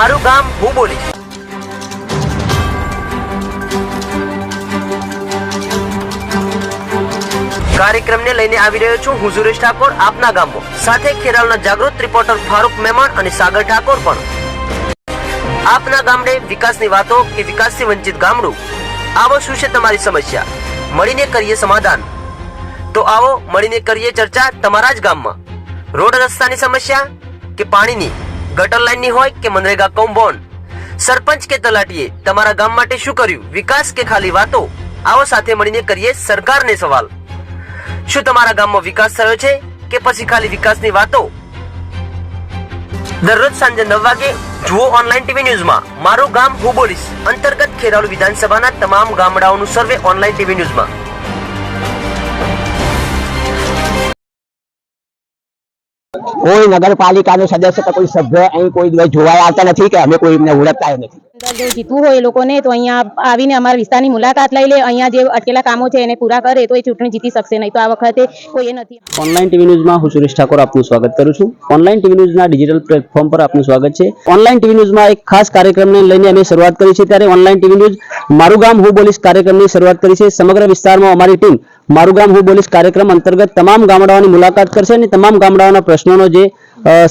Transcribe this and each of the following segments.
મારું ગામ હું બોલીશ કાર્યક્રમને લઈને આવી રહ્યો છું હું સુરેશ ઠાકોર, આપના ગામમાં સાથે ખેરાલના જાગૃત રિપોર્ટર ફારૂક મહેમાન અને સાગર ઠાકોર પણ. આપના ગામડે વિકાસની વાતો કે વિકાસથી વંચિત ગામડું? આવો શું છે તમારી સમસ્યા? મળીને કરીએ સમાધાન. તો આવો મળીને કરીએ ચર્ચા તમારા જ ગામમાં. રોડ રસ્તાની સમસ્યા કે પાણીની? ગટર લાઈનની હોય કે મનરેગા કોમ્બોન? સરપંચ કે તલાટીએ તમારા ગામ માટે શું કર્યું? વિકાસ કે ખાલી વાતો? આવો સાથે મળીને કરીએ સરકારને સવાલ. શું તમારા ગામમાં વિકાસ થયો છે કે પછી ખાલી વિકાસની વાતો? દરરોજ સાંજે નવ વાગે જુઓ ઓનલાઈન ટીવી ન્યૂઝમાં. મારું ગામ હું બોલીશ. અંતર્ગત ખેરાલુ વિધાનસભાના તમામ ગામડાઓનું સર્વે ઓનલાઈન ટીવી ન્યૂઝમાં. કોઈ નગરપાલિકાનો સદસ્ય કે કોઈ સભ્ય અહીં કોઈ દિવસ આવતા નથી કે અમે કોઈ એમને ઓળખતા નથી. જો જીતવું હોય એ લોકોને, તો અહીંયા આવીને અમારા વિસ્તારની મુલાકાત લઈ લે. અહીંયા જે અટકેલા કામો છે એને પૂરા કરે, તો એ ચૂંટણી જીતી શકશે. નહીં તો આ વખતે કોઈ નથી. ઓનલાઈન ટીવી ન્યૂઝમાં હું સુરેશ ઠાકોર આપનું સ્વાગત કરું છું. ઓનલાઈન ટીવી ન્યૂઝના ડિજિટલ પ્લેટફોર્મ પર આપનું સ્વાગત છે. ઓનલાઈન ટીવી ન્યૂઝમાં એક ખાસ કાર્યક્રમને લઈને અમે શરૂઆત કરી છે ત્યારે ઓનલાઈન ટીવી ન્યૂઝ મારું ગામ હું બોલીશ કાર્યક્રમની શરૂઆત કરી છે. સમગ્ર વિસ્તારમાં અમારી ટીમ મારું ગામ હું બોલીશ કાર્યક્રમ અંતર્ગત તમામ ગામડાઓની મુલાકાત કરશે અને તમામ ગામડાઓના પ્રશ્નોનો જે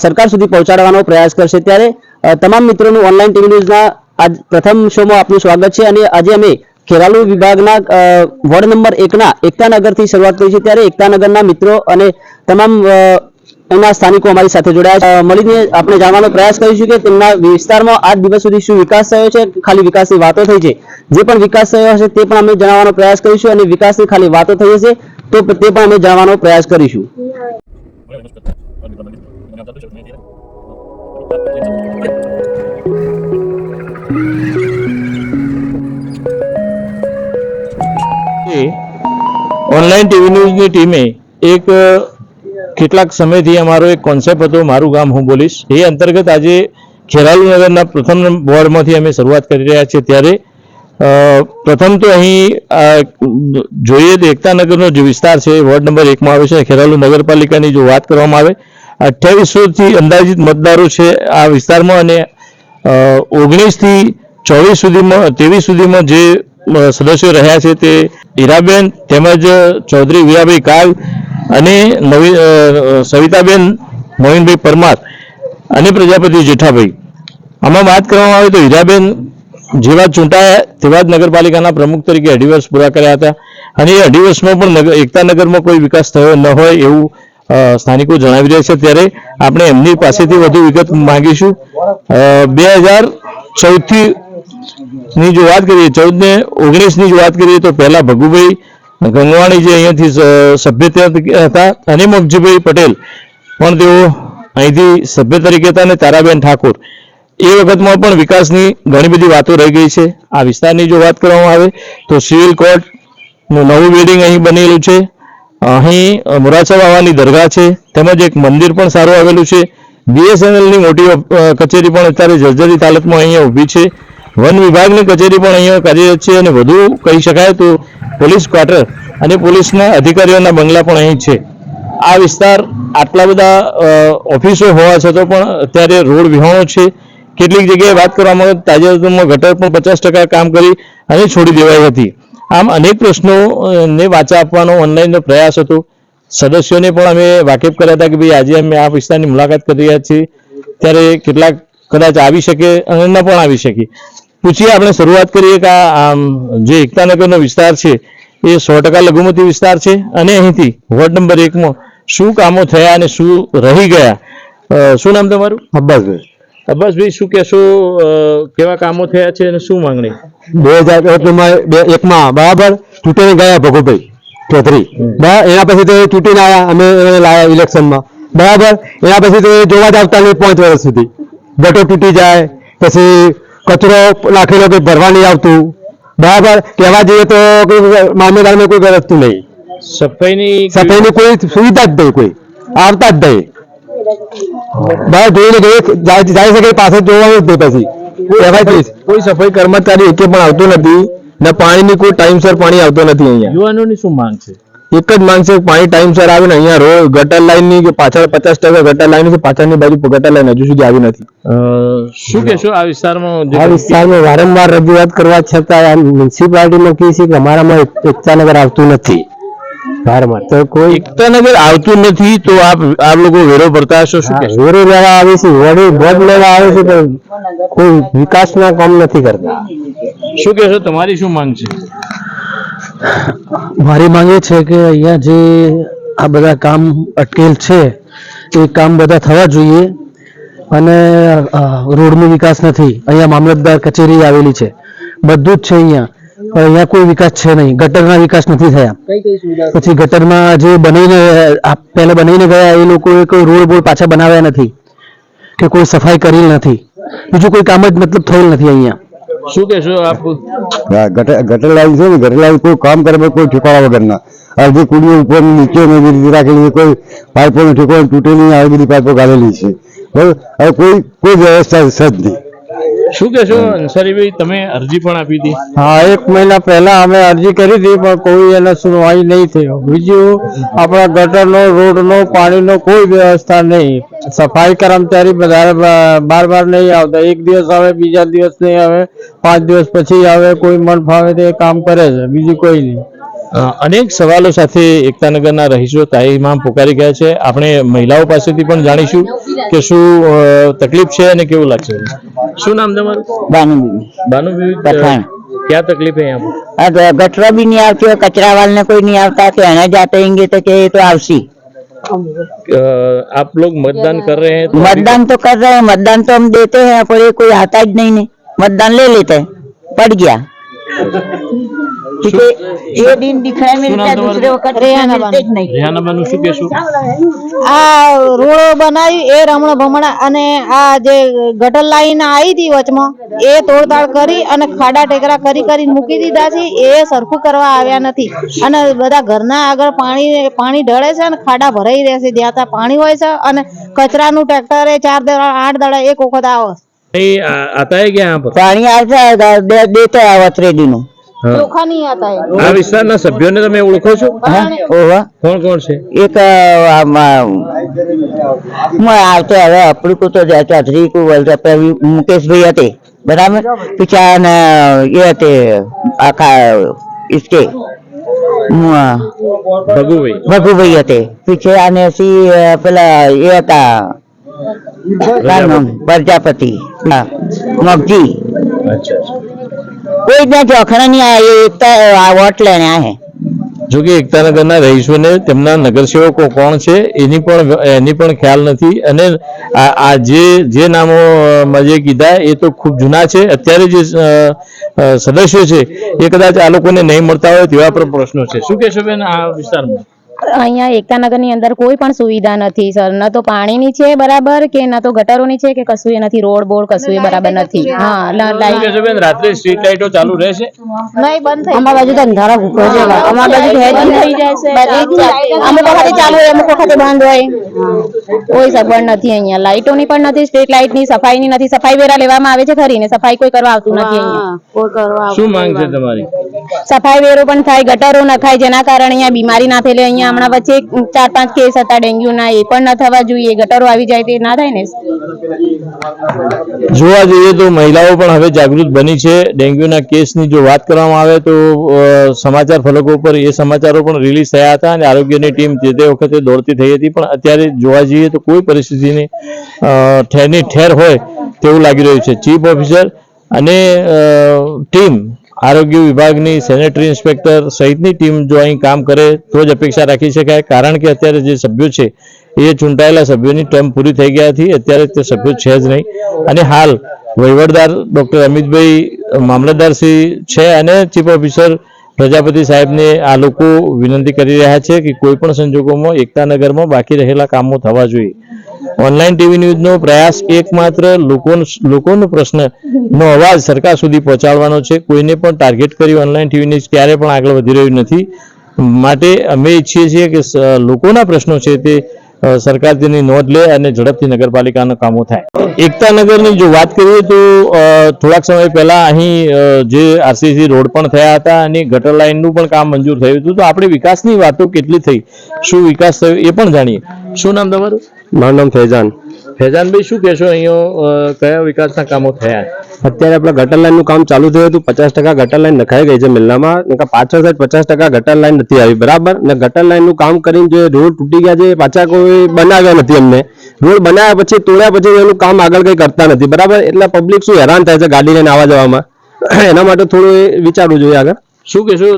સરકાર સુધી પહોંચાડવાનો પ્રયાસ કરશે ત્યારે તમામ મિત્રોનું ઓનલાઈન ટીવી ન્યૂઝના આજ પ્રથમ શોમાં આપનું સ્વાગત છે અને આજે અમે ખેરાલુ વિભાગના વોર્ડ નંબર એકના, એકતાનગરથી શરૂઆત કરી છે ત્યારે એકતાનગરના મિત્રો અને તમામ એના સ્થાનિકો અમારી સાથે જોડાયા. મળીને આપણે જાણવાનો પ્રયાસ કરીશું કે તેમના વિસ્તારમાં આજ દિવસ સુધી શું વિકાસ થયો છે ખાલી વિકાસની વાતો થઈ છે. જે પણ વિકાસ થયો હશે તે પણ અમે જણાવવાનો પ્રયાસ કરીશું અને વિકાસની ખાલી વાતો થઈ હશે તો તે પણ અમે જાણવાનો પ્રયાસ કરીશું. ઓનલાઈન ટીવી ન્યૂઝની ટીમે એક કેટલાક સમયથી અમારો એક કોન્સેપ્ટ હતો, મારું ગામ હું બોલીશ. એ અંતર્ગત આજે ખેરાલુ નગરના પ્રથમ વોર્ડમાંથી અમે શરૂઆત કરી રહ્યા છીએ. ત્યારે પ્રથમ તો અહીં જોઈએ તો એકતાનગરનો જે વિસ્તાર છે વોર્ડ નંબર એકમાં આવે છે. ખેરાલુ નગરપાલિકાની જો વાત કરવામાં આવે, અઠ્યાવીસોથી અંદાજિત મતદારો છે આ વિસ્તારમાં અને ઓગણીસથી ચોવીસ સુધીમાં, ત્રેવીસ સુધીમાં જે સદસ્યો રહ્યા છે તે હીરાબેન તેમજ ચૌધરી વીરાભાઈ કાગ અને નવી સવિતાબેન મોહિનભાઈ પરમાર અને પ્રજાપતિ જેઠાભાઈ. આમાં વાત કરવામાં આવે તો હીરાબેન જેવા ચૂંટાયા તેવા જ નગરપાલિકાના પ્રમુખ તરીકે અઢી વર્ષ પૂરા કર્યા હતા અને એ અઢી વર્ષમાં પણ નગર એકતાનગરમાં કોઈ વિકાસ થયો ન હોય એવું સ્થાનિકો જણાવી રહ્યા છે. ત્યારે આપણે એમની પાસેથી વધુ વિગત માંગીશું. બે હજાર ચૌદથી ની જો વાત કરીએ ચૌદ ને ઓગણીસની જો વાત કરીએ, તો પહેલા ભગુભાઈ ગંગવાણી જે અહીંયાથી સભ્ય હતા, અને મગજીભાઈ પટેલ. પણ તેઓ અહીંથી સભ્ય તરીકે હતા અને તારાબેન ઠાકોર. એ વખતમાં પણ વિકાસની ઘણી બધી વાતો રહી ગઈ છે. આ વિસ્તારની જો વાત કરવામાં આવે, તો સિવિલ કોર્ટનું નવું બિલ્ડિંગ અહીં બનેલું છે. અહીં મોરાસા બાવાની દરગાહ છે. તેમજ એક મંદિર પણ સારું આવેલું છે. બીએસએનએલની મોટી કચેરી પણ અત્યારે જર્જરિત હાલતમાં અહીંયા ઊભી છે. વન વિભાગની કચેરી પણ અહીંયા કાર્યરત છે અને વધુ કહી શકાય તો પોલીસ ક્વાર્ટર અને પોલીસના અધિકારીઓના બંગલા પણ અહીં છે. આ વિસ્તાર આટલા બધા ઓફિસો હોવા છતાં પણ અત્યારે રોડ વિહોણો છે. કેટલીક જગ્યાએ વાત કરવામાં આવે તાજેતરમાં ગટર પણ પચાસ ટકા કામ કરી અને છોડી દેવાઈ હતી. આમ અનેક પ્રશ્નો અ, ને વાચા આપવાનો ઓનલાઈનનો પ્રયાસ હતો. સદસ્યોને પણ અમે વાકેફ કર્યા હતા કે ભાઈ આજે અમે આ વિસ્તારની મુલાકાત કરી રહ્યા છીએ. ત્યારે કેટલાક કદાચ આવી શકે અને ન પણ આવી શકે. પૂછીએ આપણે શરૂઆત કરીએ કે આ આમ જે એકતાનગરનો વિસ્તાર છે એ સો ટકા લઘુમતી વિસ્તાર છે. અને અહીંથી વોર્ડ નંબર એકમાં શું કામો થયા અને શું રહી ગયા? શું નામ તમારું? અબ્બાસભાઈ. અબ્બાસભાઈ શું કહેશો કેવા કામો થયા છે અને શું માંગણી? બે હજાર એકમાં બે એકમાં બરાબર? ચૂંટણી ગયા ભગુભાઈ ચૌધરી એના પછી તો ચૂંટીને આવ્યા અમે એને લાયા ઇલેક્શનમાં. બરાબર? એના પછી તો જોવા જ આવતા નહીં પાંચ વર્ષ સુધી. ગટો તૂટી જાય પછી કચરો નાખેલો કોઈ ભરવા નહીં આવતું. બરાબર? કહેવા જઈએ તો મામલેદારમાં કોઈ વ્યવસ્થિત નહીં. સફાઈની સફાઈની કોઈ સુવિધા જ નહીં કોઈ. આવતા જ નહીં. બહાર જોઈને જોઈએ જાય શકે પાછળ જોવાનું જ નહીં પછી. કોઈ સફાઈ કર્મચારી એકે પણ આવતો નથી. ને પાણીની કોઈ ટાઈમસર પાણી આવતો નથી અહીંયા. યુવાનોની શું માંગ છે? એક જ માંગ છે પાણી ટાઈમસર આવે ને અહીંયા રોડ ગટર લાઈનની કે પાછળ પચાસ ટકા ગટર લાઈન છે પાછળની બાજુ ગટર લાઈન હજુ સુધી આવી નથી. શું કહેશો આ વિસ્તારમાં આ વિસ્તારમાં વારંવાર રજૂઆત કરવા છતાં મ્યુનિસિપાલિટીમાં કહે છે કે અમારામાં એકતાનગર આવતું નથી. વારંવાર. તો કોઈ એકતાનગર આવતું નથી તો આપ આપ લોકો વેરો ભરતા હશો શું વેરો લેવા આવે છે વડે બોર્ડ લેવા આવે છે પણ કોઈ વિકાસના કામ નથી કરતા. શું કહેશો તમારી શું માંગ છે? મારી માંગ એ છે કે અહીંયા જે આ બધા કામ અટકેલ છે એ કામ બધા થવા જોઈએ અને રોડનો વિકાસ નથી. અહીંયા મામલતદાર કચેરી આવેલી છે. બધું જ છે અહીંયા. પણ અહીંયા કોઈ વિકાસ છે નહીં. ગટરના વિકાસ નથી થયા. પછી ગટરમાં જે બનાવીને પહેલા બનાવીને ગયા એ લોકોએ કોઈ રોડ બોડ પાછા બનાવ્યા નથી. કે કોઈ સફાઈ કરેલ નથી. બીજું કોઈ કામ જ મતલબ થયેલ નથી અહીંયા. શું કહેશો આપ ગટર લાઈન છે ને, ગટર લાઈન કોઈ કામ કરે કોઈ ઠેકાણા વગરના. અડધી કુડીઓ ઉપર નીચે રીતે રાખેલી કોઈ પાઇપોનો ઠેકાણો તૂટેલી, આવી બધી પાઇપો ગાળેલી છે. બરાબર? હવે કોઈ કોઈ વ્યવસ્થા છે જ નહીં. શું કહેશો? અંસારીભાઈ તમે અરજી પણ આપી હતી. હા, એક મહિના પહેલા અમે અરજી કરી હતી, પણ કોઈ એને સુનવાઈ નહીં થયો. બીજું, આપણા ગટરનો, રોડનો, પાણીનો કોઈ વ્યવસ્થા નહીં. સફાઈ કર્મચારી વધારે બાર બાર નહીં આવતા. એક દિવસ આવે, બીજા દિવસ નહીં આવે. પાંચ દિવસ પછી આવે, કોઈ મન ફાવે તે કામ કરે છે. બીજું કોઈ નહીં. અનેક સવાલો સાથે એકતાનગરના રહીશો તાઈમાં પોકારી ગયા છે. આપણે મહિલાઓ પાસેથી પણ જાણીશું કે શું તકલીફ છે અને કેવું લાગશે? શું નામ તમારું? બાનુબીબી બાનુબીબી પઠાણ. ક્યાં તકલીફ હે યહાં ગટરા નહીં આવતી કચરા વાળને કોઈ નહીં આવતા કે એને જાતે હેંગે તો કે તો આવશી. આપ लोग મતદાન कर रहे हैं तो मतदान तो कर रहे हैं मतदान तो हम देते हैं पर ये कोई हताज नहीं, नहीं मतदान ले लेते हैं એ દિન દિખાય મેં દૂસરે વખત રેહાના બાનું. શું કહેશું? આ રૂળો બનાવી એ રમણો ભમણા અને આ જે ગટર લાઈન આવી હતી વચમાં એ તોડતાડ કરી અને ખાડા ટેકરા કરી કરી મૂકી દીધા છે. એ સરખું કરવા આવ્યા નથી. અને બધા ઘરના આગળ પાણી પાણી ઢળે છે અને ખાડા ભરાઈ રહે છે. જ્યાં ત્યાં પાણી હોય છે અને કચરાનું ટ્રેક્ટરે ચાર દડા આઠ દડા એક વખત આવે नहीं आ- आता है क्या यहाँ पर પાણી આવતા હોય તો દે- દેતો હોય વતરેડીનું हाँ. ચોખા નહીં આતા એ. આ વિસ્તારના સભ્યોને તમે ઓળખો છો ઓવા કોણ કોણ છે એક આમાં હું આવતો હવે આપણું કો તો ચૌધરી કો બોલતો પેલી મુકેશભાઈ હતી બરાબર પછી આને એ હતી આખા ઇસકે હું આ ભગુભાઈ ભગુભાઈ હતી પછી આને સી અ, પેલા એ હતા શું નામ? પ્રજાપતિ. મગજી. કોઈ જ નથી અખણા નહીં આ એકતા વોટ લેને આ હે જો કે એકતાનગરના રહીશોને તેમના નગરસેવકો કોણ છે એની પણ એની પણ ખ્યાલ નથી. અને આ જે જે નામો માં જે કીધા એ તો ખૂબ જૂના છે. અત્યારે જે સદસ્યો છે એ કદાચ આ લોકોને નહીં મળતા હોય તેવા પણ પ્રશ્નો છે. શું કહેશો બેન આ વિસ્તારમાં? અહીંયા એકતાનગરની અંદર કોઈ પણ સુવિધા નથી સર. ન તો પાણીની છે બરાબર કે ન તો ગટરોની છે કે કશું એ નથી રોડ બોર્ડ કશું એ બરાબર નથી. હા લાઈટ રાત્રે સ્ટ્રીટ લાઇટો ચાલુ રહેશે? નહીં બંધ થઈ અમારા બાજુ તો અંધારા ભૂખો છે. અમારા બાજુ થઈ જાય. અમુક વખતે ચાલુ હોય અમુક વખતે બંધ હોય. કોઈ સગવડ નથી અહીંયા. લાઈટોની પણ નથી સ્ટ્રીટ લાઇટની સફાઈની નથી. સફાઈ વેરા લેવામાં આવે છે ખરી ને સફાઈ કોઈ કરવા આવતું નથી અહીંયા. કોઈ કરવા શું માંગ છે તમારી? સફાઈ વેરો પણ થાય, ગટરો નખાય જેના કારણે અહીંયા બીમારી ના ફેલે અહીંયા હમણાં વચ્ચે ચાર પાંચ કેસ હતા ડેન્ગ્યુ ના, એ પણ ન થવા જોઈએ, ગટરો આવી જાય તે ના થાય ને? જોવા જઈએ તો મહિલાઓ પણ હવે જાગૃત બની છે. ડેન્ગ્યુના કેસની જો વાત કરવામાં આવે તો સમાચાર ફલકો પર એ સમાચારો પણ રિલીઝ થયા હતા અને આરોગ્યની ટીમ જે તે વખતે દોડતી થઈ હતી. પણ અત્યારે જોવા જઈએ તો કોઈ પરિસ્થિતિની ઠેરની ઠેર હોય તેવું લાગી રહ્યું છે. ચીફ ઓફિસર અને ટીમ આરોગ્ય વિભાગની સેનેટરી ઇન્સ્પેક્ટર સહિતની ટીમ જો અહીં કામ કરે તો જ અપેક્ષા રાખી શકાય. કારણ કે અત્યારે જે સભ્યો છે, એ ચૂંટાયેલા સભ્યોની ટર્મ પૂરી થઈ ગયા હતી. અત્યારે તે સભ્યો છે જ નહીં. અને હાલ વહીવટદાર ડોક્ટર અમિતભાઈ મામલતદાર છે અને ચીફ ઓફિસર પ્રજાપતિ સાહેબને આ લોકો વિનંતી કરી રહ્યા છે કે કોઈ પણ સંજોગોમાં એકતાનગરમાં બાકી રહેલા કામો થવા જોઈએ. ઓનલાઈન ટીવી ન્યૂઝનો પ્રયાસ એકમાત્ર લોકોનો પ્રશ્ન નો અવાજ સરકાર સુધી પહોંચાડવાનો છે. કોઈને પણ ટાર્ગેટ કરી ઓનલાઈન ટીવી ન્યૂઝ ક્યારે પણ આગળ વધી રહ્યું નથી. માટે અમે ઈચ્છીએ છીએ કે લોકોના પ્રશ્નો છે તે સરકાર તેની નોંધ લે અને ઝડપથી નગરપાલિકાના કામો થાય. એકતા નગરની જો વાત કરીએ તો થોડાક સમય પહેલા અહીં જે આરસીસી રોડ પણ થયા હતા અને ગટર લાઇનનું પણ કામ મંજૂર થયું હતું. તો આપણે વિકાસની વાતો કેટલી થઈ? શું વિકાસ થયો એ પણ જાણીએ. શું નામ તમારું? મારું નામ ફેઝાન ફેજાનભાઈ શું કહેશો? અહીંયા કયા વિકાસના કામો થયા? અત્યારે આપણે ગટર લાઈનનું કામ ચાલુ થયું હતું. પચાસ ટકા ગટર લાઈન નખાઈ ગઈ છે મિલનામાં. પાછળ સાઈડ પચાસ ટકા ગટર લાઈન નથી આવી. બરાબર? ને ગટર લાઈનનું કામ કરીને જે રોડ તૂટી ગયા છે પાછા કોઈ બનાવ્યા નથી અમને. રોડ બનાવ્યા પછી તોડ્યા પછી એનું કામ આગળ કઈ કરતા નથી. બરાબર? એટલે પબ્લિક શું હેરાન થાય છે ગાડી લઈને આવવા જવામાં? એના માટે થોડું વિચારવું જોઈએ આગળ. શું કહેશો?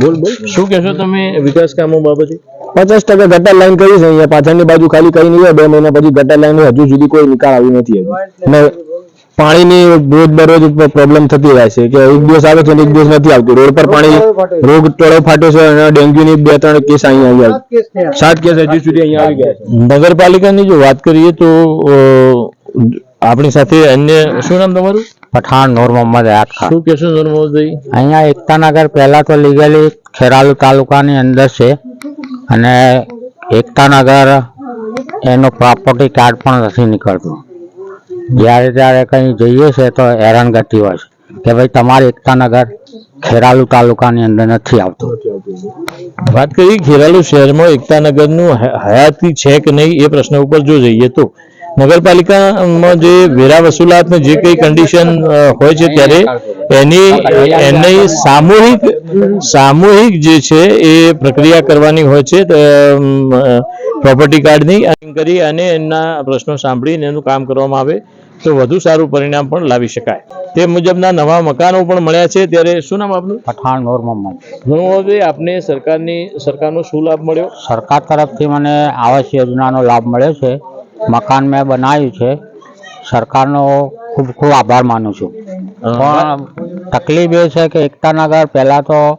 બોલ બોલ. શું કહેશો તમે વિકાસ કામો બાબતે? પચાસ ટકા ગટર લાઈન કરી છે અહીંયા પાછળની બાજુ ખાલી કરી નહીં બે મહિના પછી ગટર લાઈન હજુ સુધી કોઈ નિકાલ આવી નથી હજુ. પાણીની રોજ બરોજ પ્રોબ્લેમ થતી રહે છે કે એક દિવસ આવે છે એક દિવસ નથી આવતું. રોડ પર પાણી રોગ ટોળો ફાટ્યો છે અને ડેન્ગ્યુની બે ત્રણ કેસ અહીંયા આવ્યા સાત કેસ હજુ સુધી અહીંયા આવી ગયા છે. નગરપાલિકાની જો વાત કરીએ તો આપણી સાથે અન્ય શું નામ તમારું? પઠાણ નૂર મોહમ્મદ હયાત ખાન શું કહેશો નર્મદભાઈ અહીંયા એકતાનગર પહેલાં તો લીગલી ખેરાલુ તાલુકાની અંદર છે. અને એકતાનગર એનું પ્રોપર્ટી કાર્ડ પણ નથી નીકળતું. જ્યારે ત્યારે કંઈ જઈએ છે તો હેરાનગતિ હોય છે કે ભાઈ તમારે એકતાનગર ખેરાલુ તાલુકાની અંદર નથી આવતું. વાત કરી ખેરાલુ શહેરમાં એકતાનગરનું હયાતી છે કે નહીં એ પ્રશ્ન ઉપર જો જઈએ તો. નગરપાલિકામાં જે વેરા વસૂલાત ને જે કઈ કન્ડિશન હોય છે ત્યારે એની એની સામૂહિક સામૂહિક જે છે એ પ્રક્રિયા કરવાની હોય છે પ્રોપર્ટી કાર્ડની કરી અને એના પ્રશ્નો સાંભળીને એનું કામ કરવામાં આવે તો વધુ સારું પરિણામ પણ લાવી શકાય. તે મુજબના નવા મકાનો પણ મળ્યા છે ત્યારે શું નામ આપનું? પઠાણ નૂર મોહમ્મદ આપને સરકારની સરકારનો શું લાભ મળ્યો? સરકાર તરફથી મને આવાસ યોજનાનો લાભ મળ્યો છે. મકાન મેં બનાવ્યું છે. સરકારનો ખૂબ ખૂબ આભાર માનું છું. પણ તકલીફ એ છે કે એકતાનગર પહેલાં તો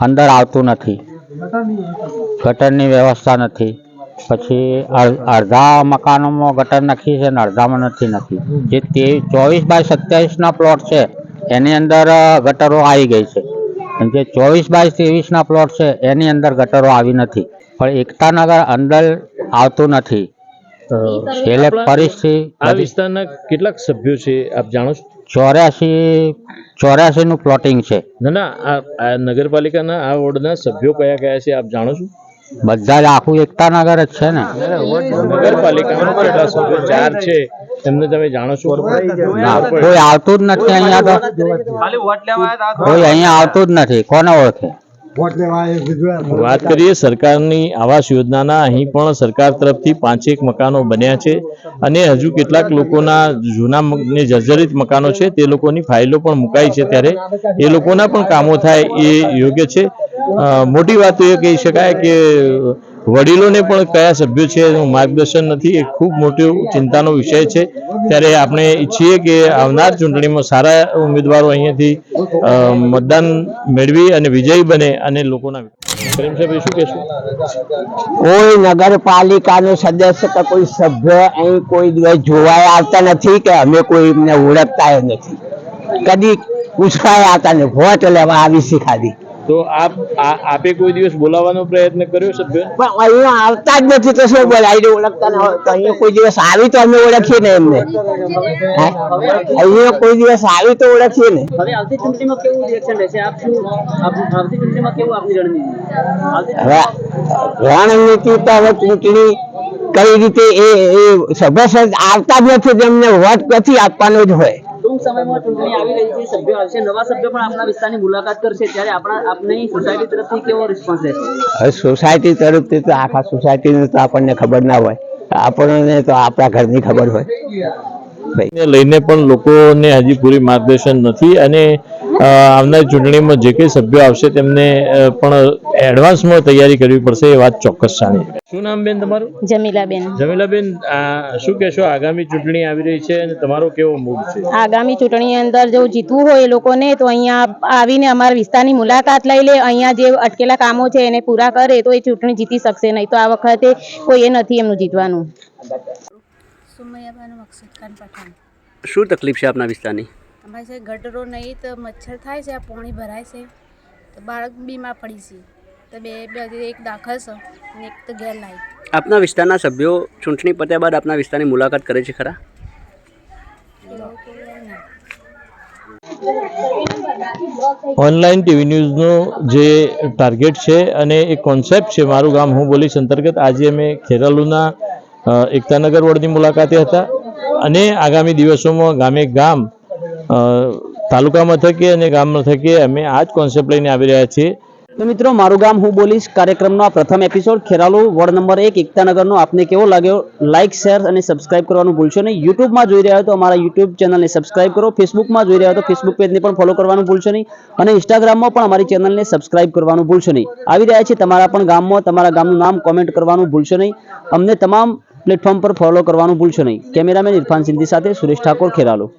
અંદર આવતું નથી. ગટરની વ્યવસ્થા નથી. પછી અડ- અડધા મકાનોમાં ગટર નખી છે ને અડધામાં નથી નથી જે તે ચોવીસ બાય સત્યાવીસના પ્લોટ છે, એની અંદર ગટરો આવી ગઈ છે. અને જે ચોવીસ બાય ત્રેવીસના પ્લોટ છે, એની અંદર ગટરો આવી નથી. પણ એકતાનગર અંદર આવતું નથી. એટલે પરિસ્થિતિ આ વિસ્તારના કેટલાક સભ્યો છે આપ જાણો છો? ચોર્યાસી ચોર્યાસી નું પ્લોટિંગ છે. ના ના આ આ નગરપાલિકાના આ વોર્ડના સભ્યો કયા કયા છે આપ જાણો છો? બધા જ આખું એકતાનગર જ છે ને? નગરપાલિકામાં કેટલા સભ્યો? ચાર છે એમને તમે જાણો છો? ના કોઈ આવતું જ નથી અહીંયા તો. કોઈ અહીંયા આવતું જ નથી. કોને ઓળખે? વાત કરીએ સરકારની આવાસ યોજનાના, અહીં પણ સરકાર તરફથી પાંચેક મકાનો બન્યા છે અને હજુ કેટલાક લોકોના જૂના ને જર્જરિત મકાનો છે, તે લોકોની ફાઇલો પણ મુકાઈ છે ત્યારે. એ લોકોના પણ કામો થાય એ યોગ્ય છે. મોટી વાત એ કહી શકાય કે વડીલોને પણ કયા સભ્યો છે એનું માર્ગદર્શન નથી, એ ખૂબ મોટો ચિંતાનો વિષય છે. ત્યારે આપણે ઈચ્છીએ કે આવનાર ચૂંટણીમાં સારા ઉમેદવારો અહીંયાથી મતદાન મેળવી અને વિજયી બને અને લોકોના કોઈ નગરપાલિકાનો સદસ્ય કે કોઈ સભ્ય અહીં કોઈ દિવસ જોવાય આવતા નથી કે અમે કોઈ ઓળખતા નથી. કદી પૂછવાય આવતા નથી. વોટ લેવા આવી ખાલી તો આપ આપે કોઈ દિવસ બોલાવવાનો પ્રયત્ન કર્યો સભ્ય પણ અહીંયા આવતા જ નથી તો શું બોલે ઓળખતા ના હોય. તો અહીંયા કોઈ દિવસ આવી તો અમે ઓળખીએ ને એમને. અહીંયા કોઈ દિવસ આવી તો ઓળખીએ ને. હવે આવતી ચૂંટણીમાં કેવું રિએક્શન રહેશે? આપ શું આપ- આવતી ચૂંટણીમાં કેવું આપની રણનીતિ? હવે રણનીતિ તો હવે ચૂંટણી કઈ રીતે એ એ સભાસદ આવતા જ નથી તેમને વોટ નથી આપવાનો જ હોય. ટૂંક સમયમાં ચૂંટણી આવી રહી છે, સભ્યો આવશે. નવા સભ્યો પણ આપણા વિસ્તારની મુલાકાત કરશે. ત્યારે આપણા આપની સોસાયટી તરફથી કેવો રિસ્પોન્સ રહેશે? સોસાયટી તરફથી તો આખા સોસાયટીને તો આપણને ખબર ના હોય. આપણને તો આપણા ઘરની ખબર હોય. લઈને પણ લોકોને હજી પૂરી માર્ગદર્શન નથી અને આવનાર ચૂંટણીમાં જે કંઈ સભ્યો આવશે તેમને પણ એડવાન્સમાં તૈયારી કરવી પડશે એ વાત ચોક્કસ જાણી શું નામ બેન તમારું? જમીલાબેન. જમીલાબેન શું કહેશો આગામી ચૂંટણી આવી રહી છે અને તમારો કેવો મૂડ છે? આગામી ચૂંટણી અંદર જો જીતવું હોય એ લોકોને તો અહીંયા આવીને અમારા વિસ્તારની મુલાકાત લઈ લે અહીંયા જે અટકેલા કામો છે એને પૂરા કરે તો એ ચૂંટણી જીતી શકશે નહીં તો આ વખતે કોઈ એ નથી એમનું જીતવાનું. સુમૈયાબાનું મકસૂદ ખાન પઠાણ. શું તકલીફ છે આપના વિસ્તારની? અમારી છે ગટરો નહીં તો મચ્છર થાય છે આ પાણી ભરાય છે. તો બાળક બીમાર પડી છે. તો બે બે એક દાખલ છે અને એક તો ઘેર લાવી આપના વિસ્તારના સભ્યો ચૂંટણી પત્યા બાદ આપના વિસ્તારની મુલાકાત કરે છે ખરા? ઓનલાઈન ટીવી ન્યૂઝનો જે ટાર્ગેટ છે અને એ કોન્સેપ્ટ છે મારું ગામ હું બોલીશ અંતર્ગત આજે અમે ખેરાલુના એકતાનગર વોર્ડની મુલાકાતે હતા અને આગામી દિવસોમાં ગામે ગામ તાલુકા મથકે અને ગામ મથકે અમે આ જ કોન્સેપ્ટ લઈને આવી રહ્યા છીએ. તો મિત્રો, મારું ગામ હું બોલીશ. કાર્યક્રમનો આ પ્રથમ એપિસોડ ખેરાલુ વોર્ડ નંબર એક એકતાનગરનો આપને કેવો લાગ્યો? લાઇક શેર અને સબસ્ક્રાઇબ કરવાનું ભૂલશો નહીં. યુટ્યુબમાં જોઈ રહ્યા હો તો અમારા યુટ્યુબ ચેનલને સબસ્ક્રાઇબ કરો. ફેસબુકમાં જોઈ રહ્યા હો તો ફેસબુક પેજને પણ ફોલો કરવાનું ભૂલશો નહીં. અને ઇન્સ્ટાગ્રામમાં પણ અમારી ચેનલને સબસ્ક્રાઇબ કરવાનું ભૂલશો નહીં. આવી રહ્યા છે તમારા પણ ગામમાં. તમારા ગામનું નામ કોમેન્ટ કરવાનું ભૂલશો નહીં. અમને તમામ પ્લેટફોર્મ પર ફોલો કરવાનું ભૂલશો નહીં. કેમેરામેન ઇરફાન સિંધી સાથે સુરેશ ઠાકોર ખેરાલુ.